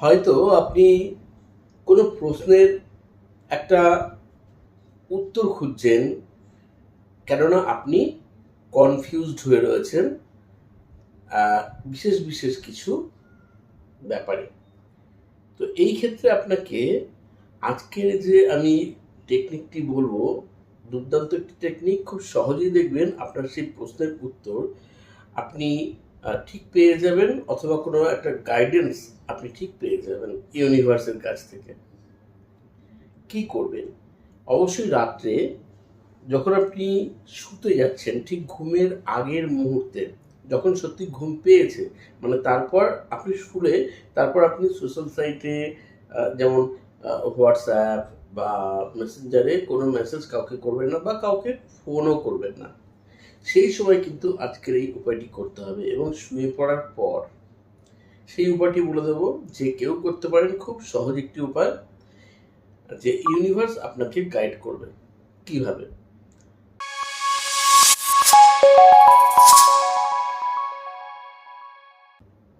হয়তো আপনি কোনো প্রশ্নের একটা উত্তর খুঁজছেন, কেননা আপনি কনফিউজড হয়ে রয়েছেন বিশেষ বিশেষ কিছু ব্যাপারে। তো এই ক্ষেত্রে আপনাকে আজকের যে আমি টেকনিকটি বলব, দুর্দান্ত একটি টেকনিক খুব সহজেই দেখবেন আপনার সেই প্রশ্নের উত্তর আপনি ঠিক পেয়ে যাবেন অথবা কোনো একটা গাইডেন্স আপনি ঠিক পেয়ে যাবেন ইউনিভার্সের কাছ থেকে। কি করবেন? অবশ্যই রাত্রে যখন আপনি শুতে যাচ্ছেন, ঠিক ঘুমের আগের মুহূর্তে, যখন সত্যি ঘুম পেয়েছে মানে তারপর আপনি শুলে তারপর আপনি সোশ্যাল সাইটে যেমন হোয়াটসঅ্যাপ বা মেসেঞ্জারে কোনো মেসেজ কাউকে করবেন না বা কাউকে ফোনও করবেন না। সেই সময় কিন্তু আজকের এই উপায়টি করতে হবে এবং শুয়ে পড়ার পর সেই উপায়টি বলে দেবো যে কেউ করতে পারেন খুব সহজ একটি উপায়, যে ইউনিভার্স আপনাকে গাইড করবে। কীভাবে?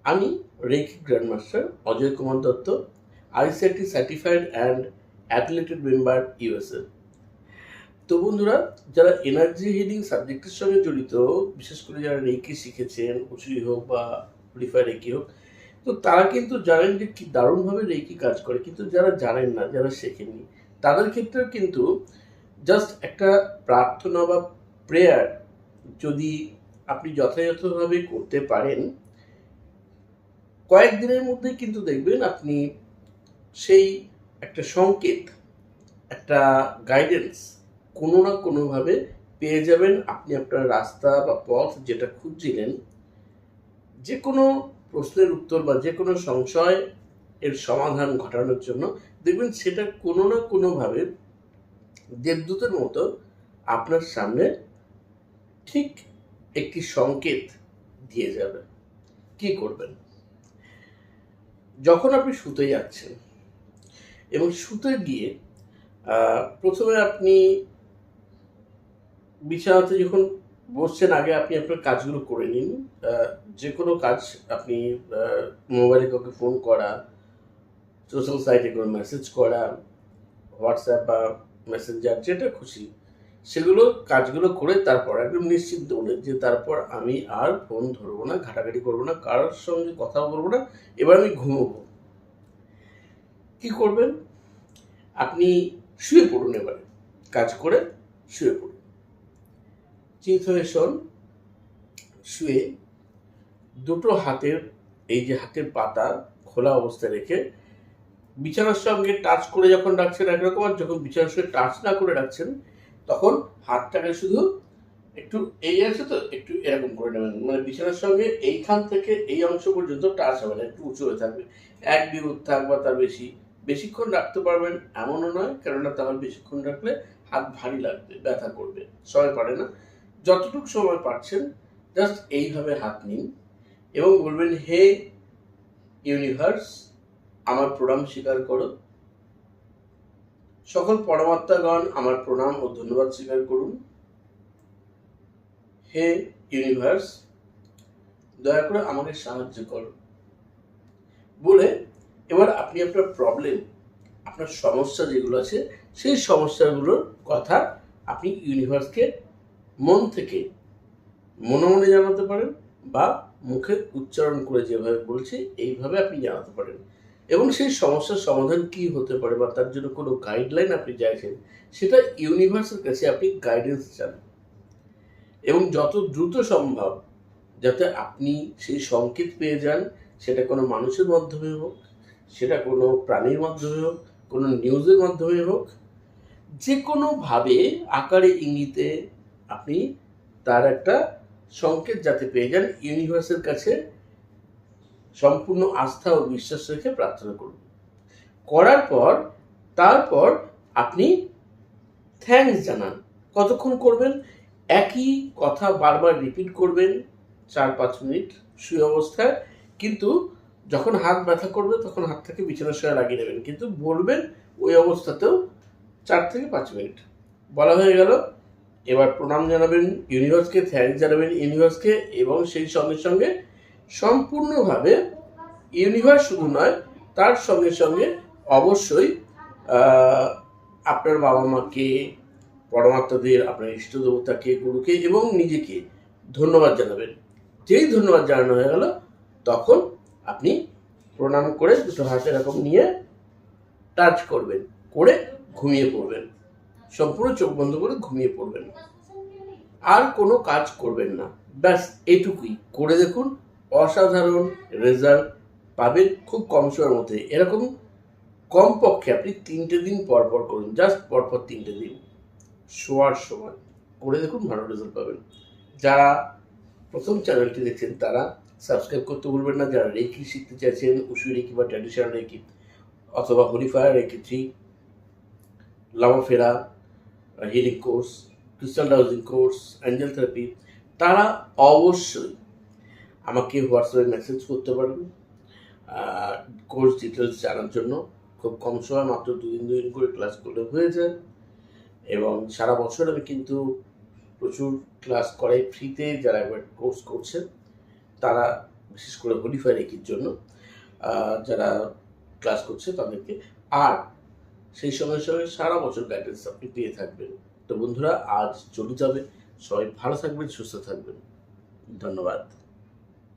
আমি reiki grandmaster Ajay Kumar Dutta ICIT certified and affiliated member USA. তো বন্ধুরা, যারা এনার্জি হিলিং সাবজেক্টের সঙ্গে জড়িত, বিশেষ করে যারা রেকি শিখেছেন উচুরি হোক বা প্রিফার রেকি হোক, তো তারা কিন্তু জানেন যে কি দারুণভাবে রেকি কাজ করে। কিন্তু যারা জানেন না, যারা শেখেননি, তাদের ক্ষেত্রেও কিন্তু জাস্ট একটা প্রার্থনা বা প্রেয়ার যদি আপনি যথাযথভাবে করতে পারেন, কয়েকদিনের মধ্যেই কিন্তু দেখবেন আপনি সেই একটা সংকেত, একটা গাইডেন্স কোনো না কোনোভাবে পেয়ে যাবেন। আপনি আপনার রাস্তা বা পথ যেটা খুঁজছিলেন যে কোনো প্রশ্নের উত্তর বা যে কোনো সংশয় এর সমাধান ঘটানোর জন্য দেখবেন সেটা কোনো না কোনোভাবে দেবদূতের মতো আপনার সামনে ঠিক একটি সংকেত দিয়ে যাবে। কি করবেন? যখন আপনি শুতে যাচ্ছেন এবং শুতে গিয়ে প্রথমে আপনি বিছানাতে যখন বসছেন, আগে আপনি আপনার কাজগুলো করে নিন। যে কোনো কাজ আপনি মোবাইলে কাউকে ফোন করা সোশ্যাল সাইটে কোনো মেসেজ করা হোয়াটসঅ্যাপ বা মেসেঞ্জার যেটা খুশি, সেগুলো কাজগুলো করে তারপর একদম নিশ্চিন্ত মনে যে তারপর আমি আর ফোন ধরবো না, ঘাটাঘাটি করব না, কারোর সঙ্গে কথা বলব না, এবার আমি ঘুমোবো। কি করবেন? আপনি শুয়ে পড়ুন এবারে, কাজ করে শুয়ে পড়ুন। চিত হয়ে শোন শুয়ে দুটো হাতের, এই যে হাতের পাতা খোলা অবস্থায় রেখে বিছানার সঙ্গে টাচ করে যখন রাখছেন একরকম, আর যখন বিছানার সঙ্গে টাচ না করে রাখছেন, তখন হাতটাকে শুধু একটু এই আছে তো, একটু এরকম করে নেবেন। মানে বিছানার সঙ্গে এইখান থেকে এই অংশ পর্যন্ত টাচ হবে না, একটু উঁচু হয়ে থাকবে। এক বিরুদ্ধ থাক বা তার বেশি। বেশিক্ষণ রাখতে পারবেন এমনও নয়, কেননা তাহলে বেশিক্ষণ রাখলে হাত ভারী লাগবে, ব্যথা করবে। সবাই পারে না? যতটুকু সময় পাচ্ছেন জাস্ট এইভাবে হাত নিন এবং বলবেন, হে ইউনিভার্স আমার প্রণাম স্বীকার করো। সকল পরমাত্মাগণ আমার প্রণাম ও ধন্যবাদ স্বীকার করুন। হে ইউনিভার্স দয়া করে আমাকে সাহায্য করো। বলে এবার আপনি আপনার প্রবলেম আপনার সমস্যা যেগুলো আছে, সেই সমস্যাগুলোর কথা আপনি ইউনিভার্সকে মন থেকে মনে মনে জানাতে পারেন বা মুখে উচ্চারণ করে যেভাবে বলছি, এইভাবে আপনি জানাতে পারেন। এবং সেই সমস্যার সমাধান কি হতে পারে বা তার জন্য কোনো গাইডলাইন আপনি চাইছেন, সেটা ইউনিভার্সের কাছে আপনি গাইডেন্স চান। এবং যত দ্রুত সম্ভব যাতে আপনি সেই সংকেত পেয়ে যান, সেটা কোনো মানুষের মাধ্যমে হোক, সেটা কোনো প্রাণীর মাধ্যমে হোক, কোনো নিউজের মাধ্যমে হোক যে কোনোভাবে আকারে ইঙ্গিতে আপনি তার একটা সংকেত যাতে পেয়ে যান ইউনিভার্সের কাছে সম্পূর্ণ আস্থা ও বিশ্বাস রেখে প্রার্থনা করুন। করার পর, তারপর আপনি থ্যাঙ্কস জানান। কতক্ষণ করবেন? একই কথা বারবার রিপিট করবেন, চার পাঁচ মিনিট শুয়ে অবস্থায়। কিন্তু যখন হাত ব্যথা করবে, তখন হাত থেকে বিছানার সঙ্গে লাগিয়ে নেবেন। কিন্তু বলবেন ওই অবস্থাতেও চার থেকে পাঁচ মিনিট। বলা হয়ে গেল এবার প্রণাম জানাবেন ইউনিভার্সকে থ্যাঙ্কস জানাবেন ইউনিভার্সকে এবং সেই সঙ্গে সঙ্গে সম্পূর্ণভাবে ইউনিভার্স শুধু নয়, তার সঙ্গে সঙ্গে অবশ্যই আপনার বাবা মাকে পরমাত্মাদের, আপনার ইষ্ট দেবতাকে, গুরুকে এবং নিজেকে ধন্যবাদ জানাবেন। যেই ধন্যবাদ জানানো হয়ে গেল, তখন আপনি প্রণাম করে দুটো হাতে এরকম নিয়ে টাচ করবেন, করে ঘুমিয়ে পড়বেন। সম্পূর্ণ চোখ বন্ধ করে ঘুমিয়ে পড়বেন। আর কোনো কাজ করবেন না। ব্যাস, এটুকুই। করে দেখুন, অসাধারণ রেজাল্ট পাবেন খুব কম সময়ের মধ্যে। এরকম কমপক্ষে আপনি তিনটে দিন পর পর করুন জাস্ট পরপর তিনটে দিন। শোয়ার সময়। করে দেখুন, ভালো রেজাল্ট পাবেন। যারা প্রথম চ্যানেলটি দেখছেন, তারা সাবস্ক্রাইব করতে ভুলবেন না। যারা রেকি শিখতে চাইছেন উসু রেকি বা ট্র্যাডিশনাল রেকি অথবা Holy Fire reiki three লামাফেরা healing course crystal dowsing course angel therapy তারা অবশ্যই আমাকে হোয়াটসঅ্যাপে মেসেজ করতে পারেন কোর্স ডিটেলস জানার জন্য খুব কম সময়, মাত্র দুদিন দুদিন করে ক্লাস করলে হয়ে যায়। এবং সারা বছর আমি কিন্তু প্রচুর ক্লাস করাই ফ্রিতে যারা একবার কোর্স করছেন তারা বিশেষ করে হলিফাই রেকির জন্য যারা ক্লাস করছে তাদেরকে। আর সেই সময় সময় সারা বছর গাইডেন্স আপনি দিয়ে থাকবেন। তো বন্ধুরা, আজ চলে যাবে। সবাই ভালো থাকবেন, সুস্থ থাকবেন। ধন্যবাদ।